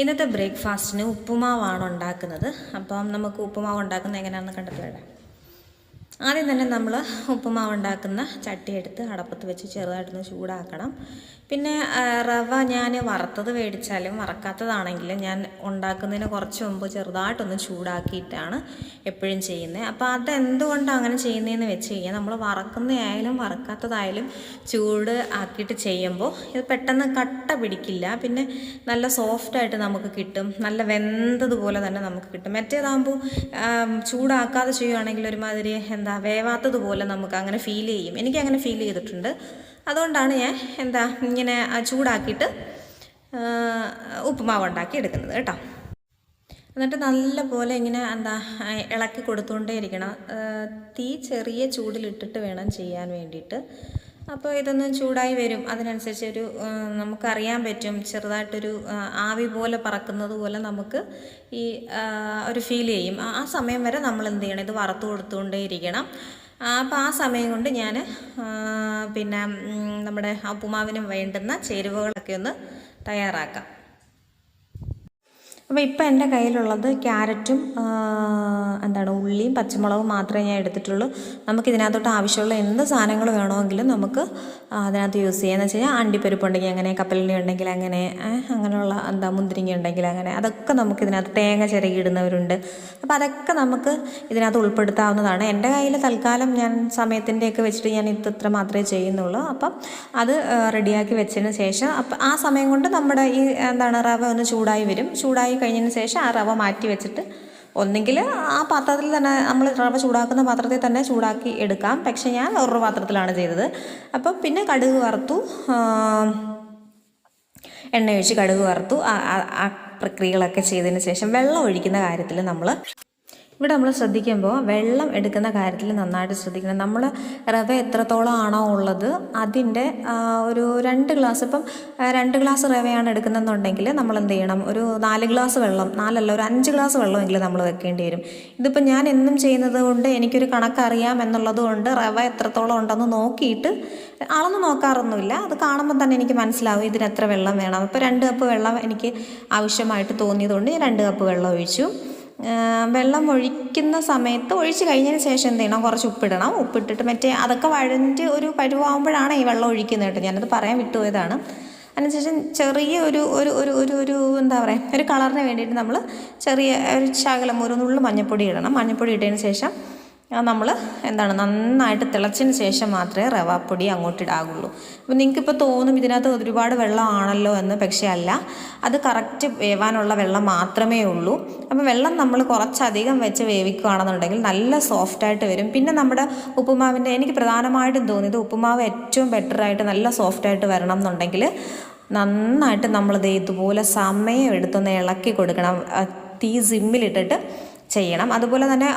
ഇന്നത്തെ ബ്രേക്ക്ഫാസ്റ്റിന് ഉപ്പുമാവാണ് ഉണ്ടാക്കുന്നത്. അപ്പം നമുക്ക് ഉപ്പുമാവ് ഉണ്ടാക്കുന്നത് എങ്ങനെയാണെന്ന് കണ്ടെത്തി വരാം ആദ്യം തന്നെ നമ്മൾ ഉപ്പുമാവ് ഉണ്ടാക്കുന്ന ചട്ടി എടുത്ത് അടപ്പത്ത് വെച്ച് ചെറുതായിട്ടൊന്ന് ചൂടാക്കണം. പിന്നെ റവ ഞാൻ വറുത്തത് മേടിച്ചാലും വറക്കാത്തതാണെങ്കിലും ഞാൻ ഉണ്ടാക്കുന്നതിന് കുറച്ച് മുമ്പ് ചെറുതായിട്ടൊന്ന് ചൂടാക്കിയിട്ടാണ് എപ്പോഴും ചെയ്യുന്നത്. അപ്പോൾ അതെന്തുകൊണ്ടാണ് അങ്ങനെ ചെയ്യുന്നതെന്ന് വെച്ച് കഴിഞ്ഞാൽ നമ്മൾ വറക്കുന്നതായാലും വറക്കാത്തതായാലും ചൂട് ആക്കിയിട്ട് ചെയ്യുമ്പോൾ ഇത് പെട്ടെന്ന് കട്ട പിടിക്കില്ല. പിന്നെ നല്ല സോഫ്റ്റായിട്ട് നമുക്ക് കിട്ടും. നല്ല വെന്തതുപോലെ തന്നെ നമുക്ക് കിട്ടും. മറ്റേതാകുമ്പോൾ ചൂടാക്കാതെ ചെയ്യുകയാണെങ്കിൽ ഒരുമാതിരി എന്താ വേവാത്തതുപോലെ നമുക്ക് അങ്ങനെ ഫീൽ ചെയ്യും. എനിക്ക് അങ്ങനെ ഫീൽ ചെയ്തിട്ടുണ്ട്. അതുകൊണ്ടാണ് ഞാൻ എന്താ ഇങ്ങനെ ചൂടാക്കിയിട്ട് ഉപ്പുമാവ് ഉണ്ടാക്കി എടുക്കുന്നത് കേട്ടോ. എന്നിട്ട് നല്ല പോലെ ഇങ്ങനെ എന്താ ഇളക്കി കൊടുത്തുകൊണ്ടേ ഇരിക്കണം തീ ചെറിയ ചൂടിലിട്ടിട്ട് വേണം ചെയ്യാൻ വേണ്ടിയിട്ട്. അപ്പോൾ ഇതൊന്ന് ചൂടായി വരും. അതിനനുസരിച്ച് ഒരു നമുക്കറിയാൻ പറ്റും. ചെറുതായിട്ടൊരു ആവി പോലെ പറക്കുന്നത് പോലെ നമുക്ക് ഈ ഒരു ഫീൽ ചെയ്യും. ആ സമയം വരെ നമ്മൾ എന്ത് ചെയ്യണം? ഇത് വറുത്ത് കൊടുത്തുകൊണ്ടേ ഇരിക്കണം. അപ്പോൾ ആ സമയം കൊണ്ട് ഞാൻ പിന്നെ നമ്മുടെ ഉപ്പുമാവിന് വേണ്ടുന്ന ചേരുവകളൊക്കെ ഒന്ന് തയ്യാറാക്കാം. അപ്പോൾ ഇപ്പം എന്റെ കയ്യിലുള്ളത് ക്യാരറ്റും എന്താണ് ഉള്ളിയും പച്ചമുളകും മാത്രമേ ഞാൻ എടുത്തിട്ടുള്ളൂ. നമുക്ക് ഇതിനകത്തോട്ട് ആവശ്യമുള്ള എന്ത് സാധനങ്ങൾ വേണമെങ്കിലും നമുക്ക് അതിനകത്ത് യൂസ് ചെയ്യുക. എന്ന് വെച്ച് കഴിഞ്ഞാൽ അണ്ടിപ്പരിപ്പ് ഉണ്ടെങ്കിൽ അങ്ങനെ കപ്പലിനി ഉണ്ടെങ്കിൽ അങ്ങനെ അങ്ങനെയുള്ള എന്താ മുന്തിരിങ്ങ ഉണ്ടെങ്കിൽ അങ്ങനെ അതൊക്കെ നമുക്ക് ഇതിനകത്ത് തേങ്ങ ചിരകി ഇടുന്നവരുണ്ട് അപ്പോൾ അതൊക്കെ നമുക്ക് ഇതിനകത്ത് ഉൾപ്പെടുത്താവുന്നതാണ്. എന്റെ കയ്യിൽ തൽക്കാലം ഞാൻ സമയത്തിന്റെയൊക്കെ വെച്ചിട്ട് ഞാൻ ഇത് ഇത്ര മാത്രമേ ചെയ്യുന്നുള്ളൂ. അപ്പം അത് റെഡിയാക്കി വെച്ചതിന് ശേഷം അപ്പം ആ സമയം കൊണ്ട് നമ്മുടെ ഈ എന്താണ് റവ ഒന്ന് ചൂടായി വരും. ചൂടായി കഴിഞ്ഞതിന് ശേഷം ആ റവ മാറ്റി വെച്ചിട്ട് ഒന്നെങ്കിൽ ആ പാത്രത്തിൽ തന്നെ നമ്മൾ റവ ചൂടാക്കുന്ന പാത്രത്തിൽ തന്നെ ചൂടാക്കി എടുക്കാം. പക്ഷേ ഞാൻ വേറൊരു പാത്രത്തിലാണ് ചെയ്തത്. അപ്പം പിന്നെ കടുക് വറുത്തു. എണ്ണ ഒഴിച്ച് കടുക് വറുത്തു. ആ- പ്രക്രിയകളൊക്കെ ചെയ്തതിന് ശേഷം വെള്ളം ഒഴിക്കുന്ന കാര്യത്തിൽ നമ്മൾ ഇവിടെ നമ്മൾ ശ്രദ്ധിക്കുമ്പോൾ വെള്ളം എടുക്കുന്ന കാര്യത്തിൽ നന്നായിട്ട് ശ്രദ്ധിക്കണം. നമ്മൾ റവ എത്രത്തോളം ആണോ ഉള്ളത് അതിന്റെ ഒരു രണ്ട് ഗ്ലാസ് ഇപ്പം രണ്ട് ഗ്ലാസ് റവയാണ് എടുക്കുന്നതെന്നുണ്ടെങ്കിൽ നമ്മൾ എന്ത് ചെയ്യണം ഒരു നാല് ഗ്ലാസ് വെള്ളം നാലല്ല ഒരു അഞ്ച് ഗ്ലാസ് വെള്ളമെങ്കിലും നമ്മൾ വെക്കേണ്ടി വരും. ഇതിപ്പോൾ ഞാൻ എന്നും ചെയ്യുന്നത് കൊണ്ട് എനിക്കൊരു കണക്കറിയാം എന്നുള്ളത് കൊണ്ട് റവ എത്രത്തോളം ഉണ്ടെന്ന് നോക്കിയിട്ട് അളന്ന് നോക്കാറൊന്നുമില്ല. അത് കാണുമ്പോൾ തന്നെ എനിക്ക് മനസ്സിലാവും ഇതിന് എത്ര വെള്ളം വേണം. അപ്പോൾ രണ്ട് കപ്പ് വെള്ളം എനിക്ക് ആവശ്യമായിട്ട് തോന്നിയതുകൊണ്ട് ഞാൻ രണ്ട് കപ്പ് വെള്ളം ഒഴിച്ചു. വെള്ളം ഒഴിക്കുന്ന സമയത്ത് ഒഴിച്ച് കഴിഞ്ഞതിന് ശേഷം എന്ത് ചെയ്യണം? കുറച്ച് ഉപ്പിടണം. ഉപ്പിട്ടിട്ട് മറ്റേ അതൊക്കെ വഴഞ്ഞ് ഒരു പരുവാകുമ്പോഴാണ് ഈ വെള്ളം ഒഴിക്കുന്നത് കേട്ടോ. ഞാനത് പറയാൻ വിട്ടുപോയതാണ്. അതിനുശേഷം ചെറിയ ഒരു ഒരു ഒരു ഒരു ഒരു എന്താ പറയുക ഒരു കളറിന് വേണ്ടിയിട്ട് നമ്മൾ ചെറിയ ഒരു ശകലം ഒരു നുള്ളു മഞ്ഞൾപ്പൊടി ഇടണം. മഞ്ഞൾപ്പൊടി ഇട്ടതിന് ശേഷം നമ്മൾ എന്താണ് നന്നായിട്ട് തിളച്ചതിന് ശേഷം മാത്രമേ റവാപ്പൊടി അങ്ങോട്ട് ഇടാകുള്ളൂ. അപ്പോൾ നിങ്ങൾക്കിപ്പോൾ തോന്നും ഇതിനകത്ത് ഒരുപാട് വെള്ളമാണല്ലോ എന്ന് പക്ഷേ അല്ല. അത് കറക്റ്റ് വേവാനുള്ള വെള്ളം മാത്രമേ ഉള്ളൂ. അപ്പോൾ വെള്ളം നമ്മൾ കുറച്ചധികം വെച്ച് വേവിക്കുകയാണെന്നുണ്ടെങ്കിൽ നല്ല സോഫ്റ്റായിട്ട് വരും. പിന്നെ നമ്മുടെ ഉപ്പുമാവിന്റെ എനിക്ക് പ്രധാനമായിട്ടും തോന്നിയത് ഉപ്പുമാവ് ഏറ്റവും ബെറ്ററായിട്ട് നല്ല സോഫ്റ്റായിട്ട് വരണം എന്നുണ്ടെങ്കിൽ നന്നായിട്ട് നമ്മളിത് ഇതുപോലെ സമയം എടുത്തൊന്ന് ഇളക്കി കൊടുക്കണം. തീ സിമ്മിലിട്ടിട്ട് ചെയ്യണം. അതുപോലെ തന്നെ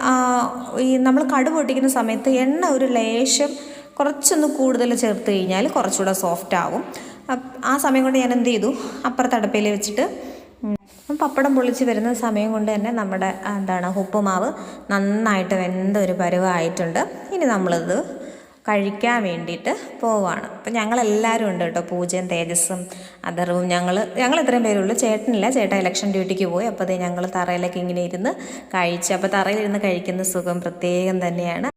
ഈ നമ്മൾ കടു പൊട്ടിക്കുന്ന സമയത്ത് എണ്ണ ഒരു ലേശം കുറച്ചൊന്ന് കൂടുതൽ ചേർത്ത് കഴിഞ്ഞാൽ കുറച്ചുകൂടെ സോഫ്റ്റ് ആവും. ആ സമയം കൊണ്ട് ഞാൻ എന്ത് ചെയ്തു? അപ്പുറത്ത് അടുപ്പയിൽ വെച്ചിട്ട് പപ്പടം പൊളിച്ച് വരുന്ന സമയം കൊണ്ട് തന്നെ നമ്മുടെ എന്താണ് ഉപ്പുമാവ് നന്നായിട്ട് വെന്ത ഒരു പരുവമായിട്ടുണ്ട് ഇനി നമ്മളിത് കഴിക്കാൻ വേണ്ടിയിട്ട് പോവാണ്. അപ്പം ഞങ്ങളെല്ലാവരും ഉണ്ട് കേട്ടോ. പൂജയും തേജസ്സും അതറും ഞങ്ങൾ ഞങ്ങൾ ഇത്രയും പേരുള്ളൂ ചേട്ടനില്ല. ചേട്ടൻ ഇലക്ഷൻ ഡ്യൂട്ടിക്ക് പോയി. അപ്പോൾ അതേ ഞങ്ങൾ തറയിലൊക്കെ ഇങ്ങനെ ഇരുന്ന് കഴിച്ച് അപ്പോൾ തറയിലിരുന്ന് കഴിക്കുന്ന സുഖം പ്രത്യേകം തന്നെയാണ്.